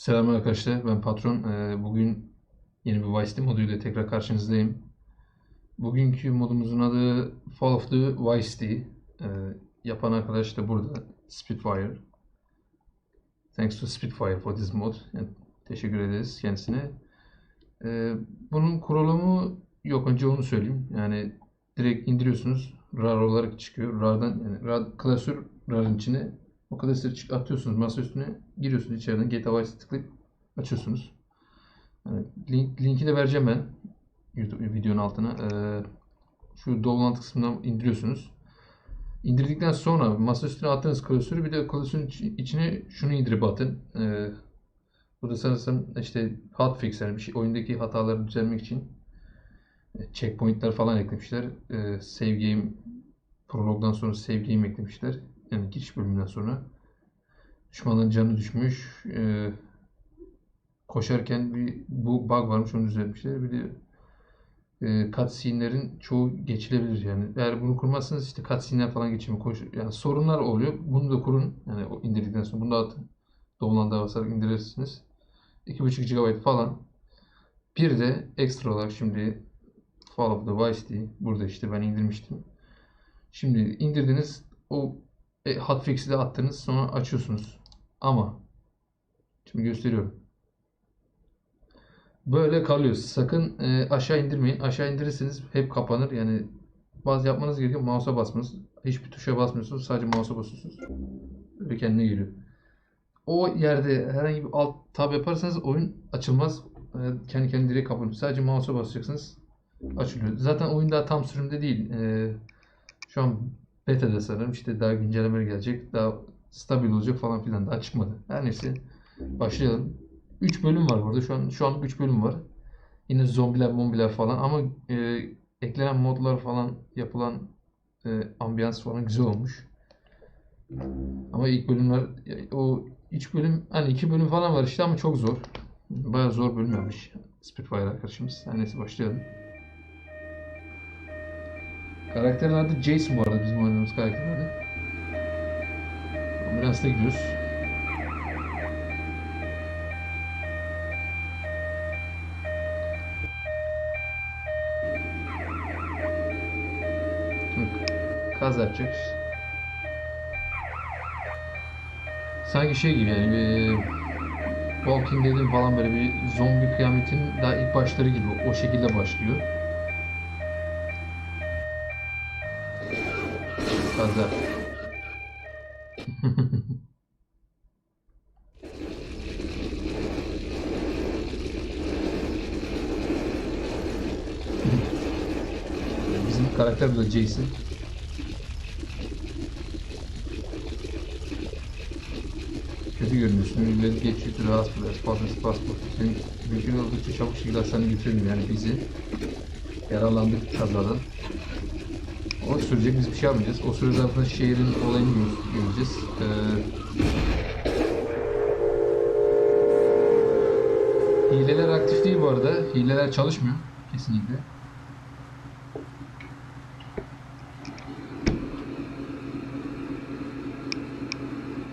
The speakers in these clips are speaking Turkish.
Selamlar arkadaşlar. Ben patron. Ee, Bugün yeni bir Vice moduyla tekrar karşınızdayım. Bugünkü modumuzun adı Fall of the Vice. Ee, Yapan arkadaş da burada. Spitfire. Thanks to Spitfire for this mod. Teşekkür ederiz kendisine. Ee, Bunun kurulumu yok. Önce onu söyleyeyim. Yani direkt indiriyorsunuz. RAR olarak çıkıyor. RAR'dan yani RAR, klasör RAR'ın içine o klasörü çık- atıyorsunuz masa üstüne. Giriyorsunuz içeriden GTA Vice'e tıklayıp açıyorsunuz. Yani link, linki de vereceğim ben YouTube videonun altına. Ee, şu download kısmından indiriyorsunuz. İndirdikten sonra masa üstüne attığınız klasörü bir de klasörün içi- içine şunu indirip atın. Ee, burada sanırsam işte hotfix yani bir şey, oyundaki hataları düzeltmek için e, checkpointler falan eklemişler. Ee, save game prologdan sonra save game eklemişler. Yani giriş bölümünden sonra. Düşmanların canı düşmüş. Ee, koşarken bir bu bug varmış onu düzeltmişler. Bir de e, cutscene'lerin çoğu geçilebilir yani. Eğer bunu kurmazsanız işte cutscene'ler falan geçmiyor. Koş, yani sorunlar oluyor. Bunu da kurun. Yani o indirdikten sonra bunu da atın. Download'a basarak indirirsiniz. 2.5 GB falan. Bir de ekstra olarak şimdi Fall of the Vice City. Burada işte ben indirmiştim. Şimdi indirdiniz. O e, hotfix'i de attınız. Sonra açıyorsunuz. Ama şimdi gösteriyorum. Böyle kalıyor. Sakın e, aşağı indirmeyin. Aşağı indirirseniz hep kapanır. Yani bazı yapmanız gerekiyor. Mouse'a basmanız. Hiçbir tuşa basmıyorsunuz. Sadece mouse'a basıyorsunuz. Böyle kendine geliyor. O yerde herhangi bir alt tab yaparsanız oyun açılmaz. E, kendi kendine direkt kapanıyor. Sadece mouse'a basacaksınız. Açılıyor. Zaten oyun daha tam sürümde değil. E, şu an beta'da sanırım. İşte daha güncellemeler gelecek. Daha stabil olacak falan filan. Daha çıkmadı. Her neyse. Başlayalım. 3 bölüm var burada. Şu an şu an 3 bölüm var. Yine zombiler, mombiler falan ama e, eklenen modlar falan yapılan e, ambiyans falan güzel olmuş. Ama ilk bölümler o 3 bölüm hani 2 bölüm falan var işte ama çok zor. Bayağı zor bölüm yapmış Spitfire arkadaşımız. Her neyse başlayalım. Karakterin adı Jason bu arada bizim oynadığımız karakterin adı. Ambulansta gidiyoruz. Kaz yapacak. Sanki şey gibi yani bir Walking Dead'in falan böyle bir zombi kıyametin daha ilk başları gibi o şekilde başlıyor. Kaza. Bizim karakter de Jason. Kötü görünüyorsun. Ünlüleri geçiyor. Rahatsız biraz. Paspas paspas. Senin mümkün oldukça çabuk şekilde hastaneye götürelim yani bizi. Yaralandık kazadan. O sürecek biz bir şey yapmayacağız. O süre zarfında şehrin olayını gör- göreceğiz. Ee, hileler aktif değil bu arada. Hileler çalışmıyor. Kesinlikle.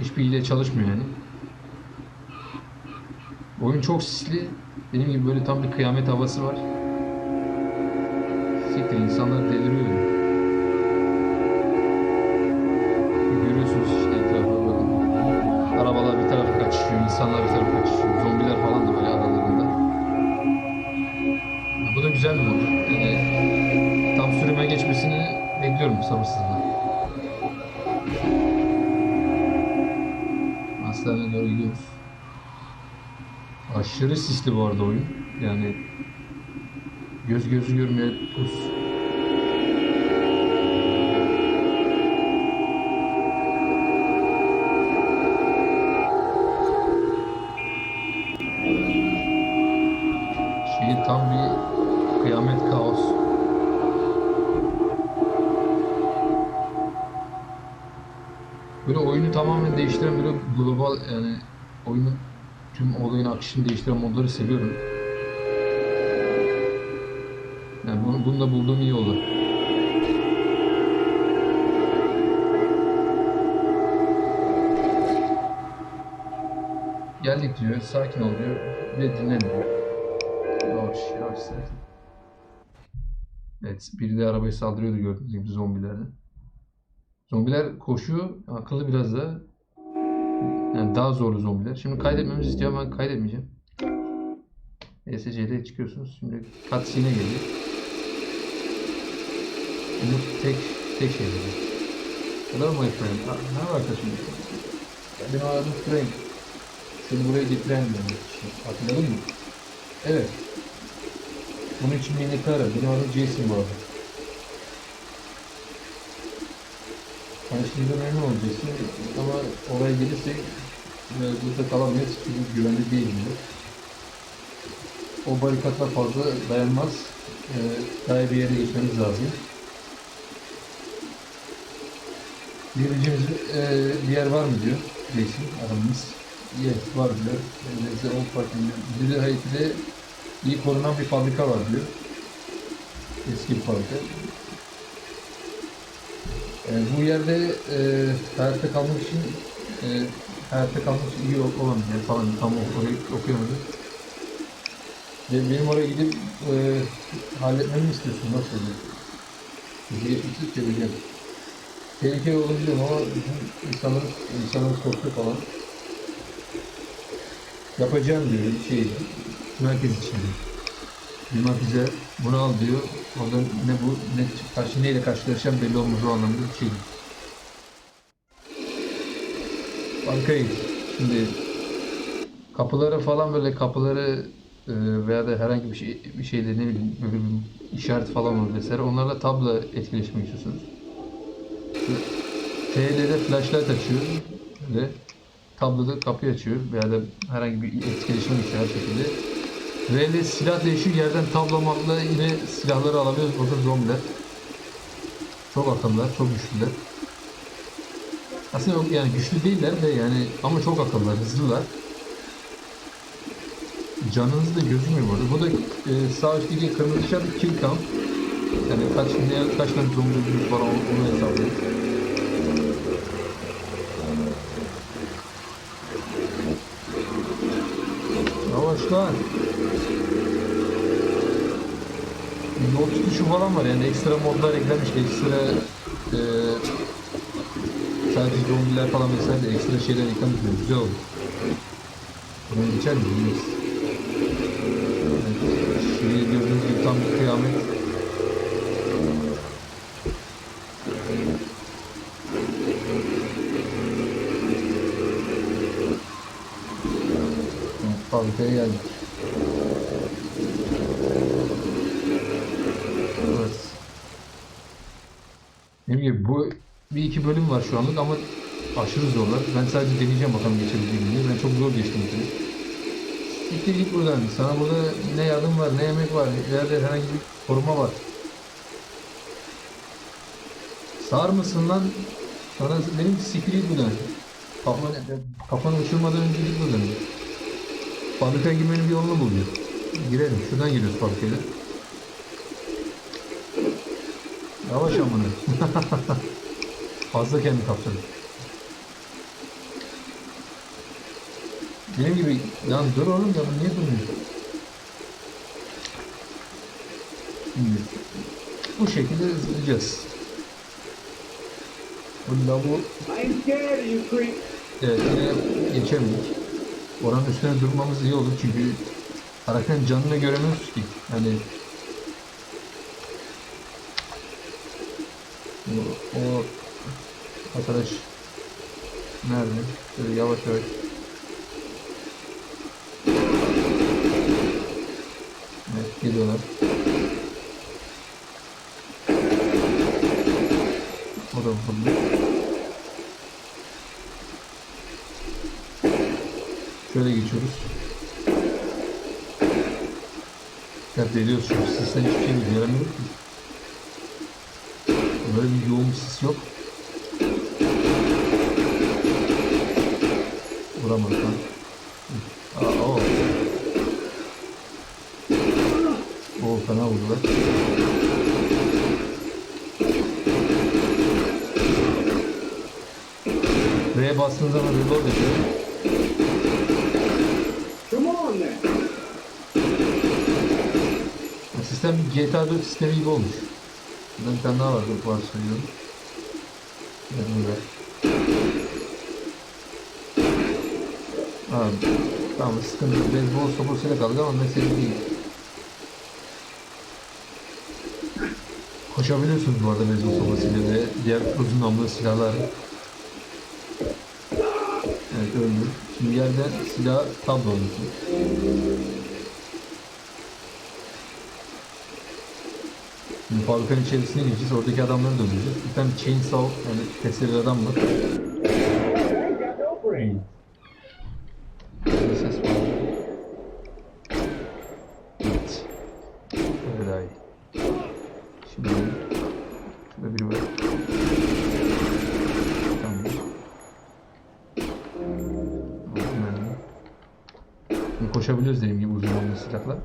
Hiçbir hile çalışmıyor yani. Oyun çok sisli. Benim gibi böyle tam bir kıyamet havası var. Siktir insanlar deliriyor. Sisli bu arada oyun. Yani göz gözü görmüyor pus. Şey tam bir kıyamet kaos. Böyle oyunu tamamen değiştiren böyle global yani oyunun tüm olayın akışını değiştiren modları seviyorum. Yani bunu, bunu da bulduğum iyi oldu. Gel geldik diyor. Sakin ol diyor. Ve dinlen diyor. Yavaş yavaş sakin. Evet biri de arabayı saldırıyordu gördüğünüz gibi zombilerden. Zombiler koşuyor. Akıllı biraz da. Yani daha zorlu zombiler. Şimdi kaydetmemizi istiyor ben kaydetmeyeceğim. ESC'de çıkıyorsunuz. Şimdi cutscene'e geliyor. Umut tek tek şey dedi. Hello my friend. Ne var arkadaşım? Benim adım Frank. Seni buraya getiren benim kişi. Hatırladın mı? Evet. Bunun için minnettarım. Benim adım Jason bu arada. Tanıştığımda memnun ol Jason. Ama oraya gelirsek e, burada kalamayız çünkü güvenli değil diyor. O barikatlar fazla dayanmaz. E, daha bir yere geçmemiz lazım. Girebileceğimiz e, bir yer var mı diyor Jason adamımız. Yes var diyor. Neyse o farklı. Bir de iyi korunan bir fabrika var diyor. Eski bir fabrika. E, bu yerde e, hayatta kalmak için e, hayatta kalmak için iyi olan falan tam orayı okuyamadım. Ve benim oraya gidip e, halletmemi istiyorsun nasıl olur? Diye iki çevireceğim. Tehlikeli olur biliyorum ama bizim insanlarımız, insanlarımız korkuyor falan. Yapacağım diyor şey, merkez için diyor. Bilmem bize bunu al diyor. Oradan ne bu ne karşı neyle karşılaşacağım belli olmaz o anlamda bir şey. Bankayı şimdi kapıları falan böyle kapıları e, veya da herhangi bir şey bir şeyde ne bileyim böyle bir işaret falan olur vesaire onlarla tabla etkileşmek istiyorsunuz. TL'de flashlight açıyor ve tabloda kapıyı açıyor veya da herhangi bir etkileşim her şekilde. İle silah değişiyor. Yerden tablamakla yine silahları alabiliyoruz. Burada zombiler. Çok akıllılar, çok güçlüler. Aslında yani güçlü değiller de yani ama çok akıllılar, hızlılar. Canınız da gözükmüyor burada. Bu da e, sağ üstteki kırmızı işaret kill count. Yani kaç ne, kaç tane zombi var onu, onu hesaplıyoruz. Yavaş lan. Yol tutuşu falan var yani ekstra modlar eklenmiş ekstra e, sadece zombiler falan de ekstra şeyler eklenmiş güzel oldu. Bunu geçer mi bilmiyoruz. Evet, gördüğünüz gibi tam bir kıyamet. Evet, Fabrikaya geldik. Evet. Dediğim gibi bu bir iki bölüm var şu anlık ama aşırı zorlar. Ben sadece deneyeceğim bakalım geçebileceğim diye. Ben çok zor geçtim bir Siktir git buradan. Sana burada ne yardım var, ne yemek var, ileride herhangi bir koruma var. Sağır mısın lan? Sana benim siktir git buradan. Kafanı, kafanı uçurmadan önce git buradan. Fabrikaya girmenin bir yolunu bul diyor. Girelim. Şuradan giriyoruz fabrikaya. Yavaş amına. Fazla kendi kapsadı. Benim gibi lan dur oğlum ya niye durmuyor? Şimdi bu şekilde hızlayacağız. Bu lavu evet, yine geçemedik. Oranın üstüne durmamız iyi olur çünkü karakterin canını göremiyoruz ki. Yani o, o arkadaş nerede? Şöyle yavaş yavaş Evet, geliyorlar. O da vurdu. Şöyle geçiyoruz. Deliyoruz şu sisten hiçbir şey göremiyoruz. Böyle bir yoğun bir sis yok. Vuramadım. Aa, o. O fena vurdular. R'ye bastığınız zaman reload yapıyor. Come on Sistem GTA 4 sistemi gibi olmuş. Burada bir tane daha vardı. Var söylüyorum. Evet, burada. Abi, tamam sıkıntı. Beyzbol sopasıyla kaldı ama mesele değil. Koşabiliyorsunuz bu arada beyzbol sopasıyla ve diğer uzun namlu silahlar. Evet öldü. Şimdi yerden silah tablo alıyorsunuz. Şimdi fabrikanın içerisine gireceğiz. Oradaki adamları da öldüreceğiz. Bir tane chainsaw yani testere adam var. Bir ses var. Evet. Böyle daha iyi. Şimdi şurada biri var. Tamam. Koşabiliyoruz dediğim gibi uzun namlu silahla.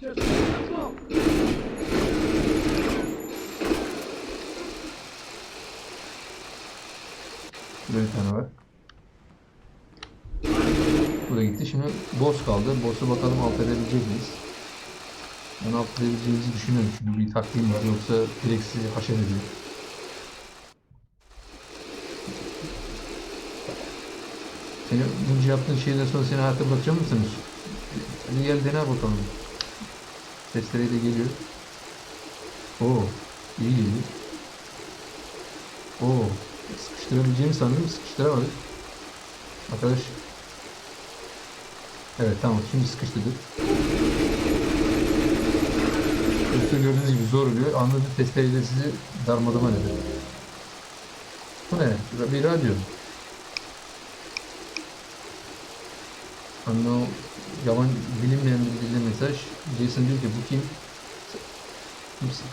Just let's go. Böyle bir tane var. Bu da gitti. Şimdi boss kaldı. Boss'u bakalım alt edebilecek miyiz? Ben alt edebileceğimizi düşünüyorum. Çünkü bir taktiğim var. Yoksa direkt sizi haşer ediyor. Seni bunca yaptığın şeyden sonra seni hayatta bırakacak mısınız? Hadi gel dene bakalım. Sesleri de geliyor. Oo, iyi geliyor. Oo, sıkıştırabileceğimi sandım, sıkıştıramadık. Arkadaş. Evet tamam, şimdi sıkıştırdık. Üstü gördüğünüz gibi zor oluyor. Anladığı testereyle sizi darmadağın eder. Bu ne? Bir radyo. Anno yaban bilinmeyen bir dilde mesaj. Jason diyor ki bu kim? Kimsin?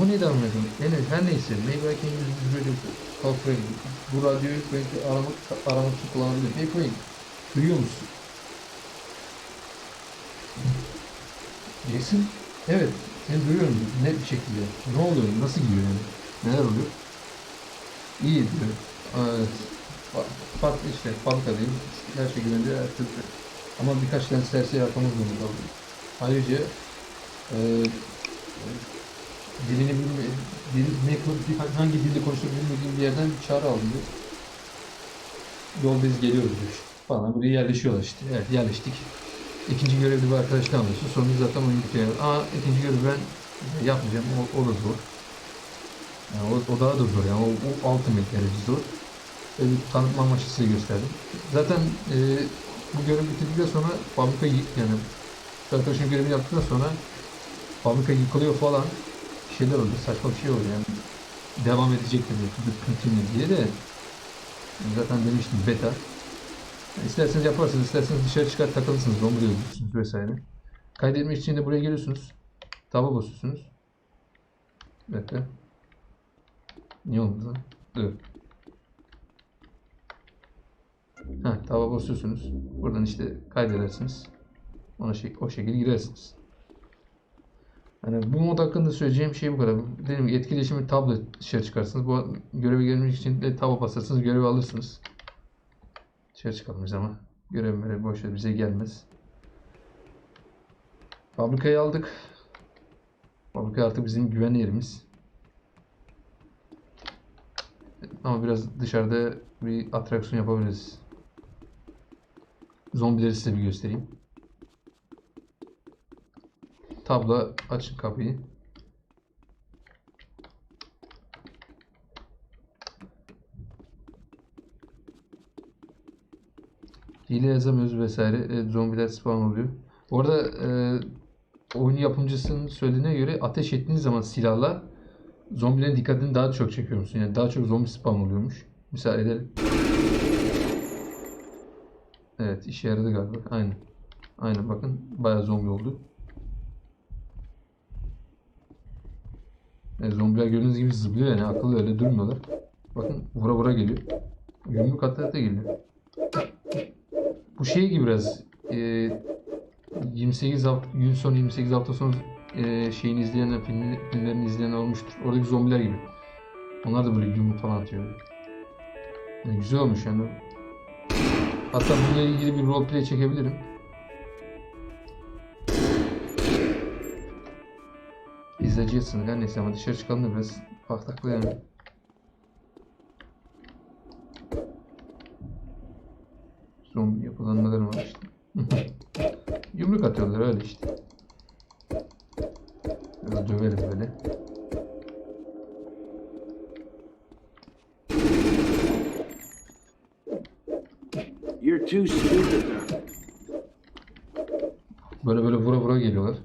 Bu ne devam ediyor? Yani her neyse. Maybe I can use this radio frame. Bu radyoyu belki aramak, aramak için kullanabilirim. Hey Frank, duyuyor musun? Jason? Evet, seni duyuyorum net bir şekilde. Ne oluyor? Nasıl gidiyor yani? Neler oluyor? İyi diyor. Evet. Farklı işte, fabrikadayım. Her şey güvende, her türlü. Ama birkaç tane serseri yapmamız zorunda. Ayrıca eee dilini bilme, dil, ne, hangi dilde konuştuğunu bilmediğim bir yerden bir çağrı aldım diyor. Yoldayız geliyoruz diyor. Falan buraya yerleşiyorlar işte. Evet yerleştik. İkinci görevde bir arkadaşla anlaşıyor. Sonra zaten oyun bitiyor. Aa ikinci görevi ben yapmayacağım. O, o da zor. Yani o, o daha da zor yani. O, o ultimate derece zor. Öyle bir tanıtma amaçlı size gösterdim. Zaten e, bu görevi bitirdikten sonra fabrika yani arkadaşın görevini yaptıktan sonra fabrika yıkılıyor falan şeyler oldu. Saçma bir şey oldu yani. Devam edecek dedi. Continue diye de zaten demiştim beta. İsterseniz yaparsınız, isterseniz dışarı çıkar takılırsınız, zombi öldürürsünüz vesaire. Kaydetmek için de buraya geliyorsunuz. Taba basıyorsunuz. Bekle. Niye olmadı lan? Dur. Ha, taba basıyorsunuz. Buradan işte kaydedersiniz. Ona şey, o şekilde girersiniz. Yani bu mod hakkında söyleyeceğim şey bu kadar. Gibi etkileşimi tablet dışarı çıkarsınız. Bu göreve gelmek için de taba basarsınız, görevi alırsınız. Dışarı çıkalım biz ama. Görev görev boş ver, bize gelmez. Fabrikayı aldık. Fabrika artık bizim güven yerimiz. Ama biraz dışarıda bir atraksiyon yapabiliriz. Zombileri size bir göstereyim. Tabla açın kapıyı. Hile yazamıyoruz vesaire. Evet, zombiler spawn oluyor. Orada e, oyun yapımcısının söylediğine göre ateş ettiğiniz zaman silahla zombilerin dikkatini daha çok çekiyor musun? Yani daha çok zombi spawn oluyormuş. Misal edelim. Evet işe yaradı galiba. Aynen. Aynen bakın bayağı zombi oldu. Evet, zombiler gördüğünüz gibi zıplıyor yani akıllı öyle durmuyorlar. Bakın vura vura geliyor. Yumruk ata ata geliyor. Bu şey gibi biraz e, 28 hafta, gün sonu 28 hafta sonu e, şeyini izleyen, filmini, filmlerini izleyen olmuştur. Oradaki zombiler gibi. Onlar da böyle yumruk falan atıyor. Yani güzel olmuş yani. Hatta bununla ilgili bir roleplay çekebilirim. izleyeceksiniz. Her neyse ama dışarı çıkalım da biraz paktaklı yapılanmaları var işte. Yumruk atıyorlar öyle işte. Biraz dövelim böyle. You're too stupid. Böyle böyle vura vura geliyorlar.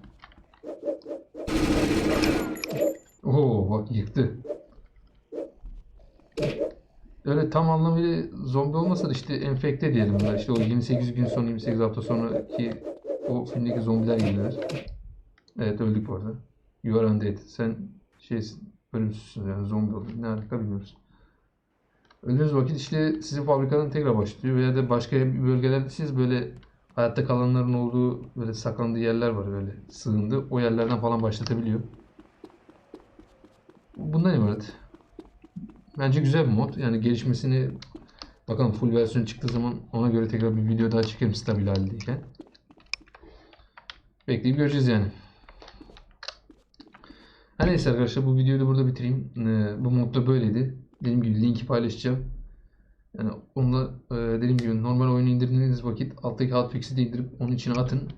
Oo bak yıktı. Öyle tam anlamıyla zombi olmasa da işte enfekte diyelim bunlar. İşte o 28 gün sonra 28 hafta sonraki o filmdeki zombiler gibiler. Evet öldük bu arada. You are undead. Sen şeysin ölümsüzsün yani zombi oldun. Ne alaka bilmiyoruz. Öldüğünüz vakit işte sizin fabrikanın tekrar başlıyor veya da başka bir bölgelerde siz böyle hayatta kalanların olduğu böyle saklandığı yerler var böyle sığındı. O yerlerden falan başlatabiliyor. Bundan ibaret. Bence güzel bir mod. Yani gelişmesini bakalım full versiyon çıktığı zaman ona göre tekrar bir video daha çekerim stabil haldeyken. Bekleyip göreceğiz yani. Her neyse arkadaşlar bu videoyu da burada bitireyim. Ee, bu modda böyleydi. Dediğim gibi linki paylaşacağım. Yani onunla e, dediğim gibi normal oyunu indirdiğiniz vakit alttaki hotfix'i de indirip onun içine atın.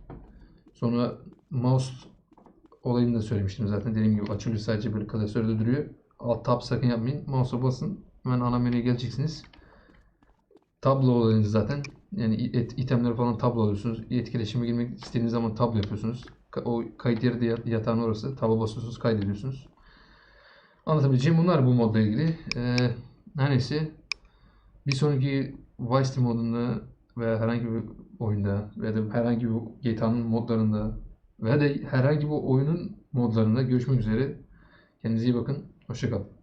Sonra mouse olayını da söylemiştim zaten. Dediğim gibi açılıyor sadece böyle klasörde duruyor. Alt tab sakın yapmayın. Mouse'a basın. Hemen ana menüye geleceksiniz. Tablo olayınız zaten. Yani et, itemleri falan tablo alıyorsunuz. Etkileşime girmek istediğiniz zaman tablo yapıyorsunuz. O kayıt yeri de yat- yatağın orası. Taba basıyorsunuz, kaydediyorsunuz. Anlatabileceğim bunlar bu modla ilgili. Ee, her neyse. Bir sonraki Vice modunda veya herhangi bir oyunda veya da herhangi bir GTA'nın modlarında veya da herhangi bir oyunun modlarında görüşmek üzere. Kendinize iyi bakın. Hoşçakalın.